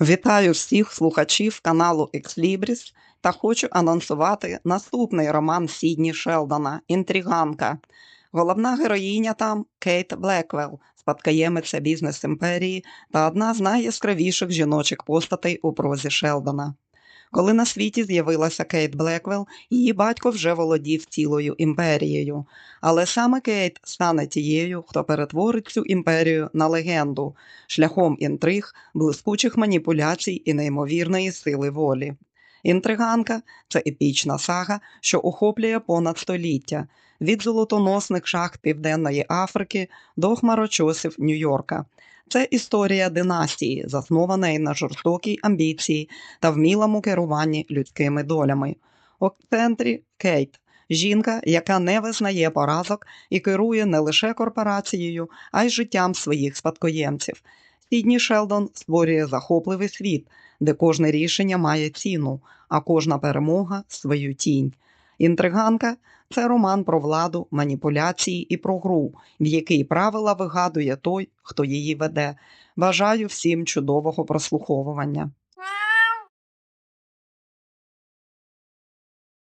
Вітаю всіх слухачів каналу Екслібріс та хочу анонсувати наступний роман Сідні Шелдона Інтриганка. Головна героїня там Кейт Блеквелл, спадкоємиця бізнес імперії та одна з найяскравіших жіночих постатей у прозі Шелдона. Коли на світі з'явилася Кейт Блеквелл, її батько вже володів цілою імперією. Але саме Кейт стане тією, хто перетворить цю імперію на легенду шляхом інтриг, блискучих маніпуляцій і неймовірної сили волі. Інтриганка це епічна сага, що охоплює понад століття від золотоносних шахт Південної Африки до хмарочосів Нью-Йорка. Це історія династії, заснованої на жорстокій амбіції та вмілому керуванні людськими долями. У центрі Кейт, жінка, яка не визнає поразок і керує не лише корпорацією, а й життям своїх спадкоємців. Сідні Шелдон створює захопливий світ, де кожне рішення має ціну, а кожна перемога свою тінь. Інтриганка це роман про владу, маніпуляції і про гру, в якій правила вигадує той, хто її веде. Бажаю всім чудового прослуховування.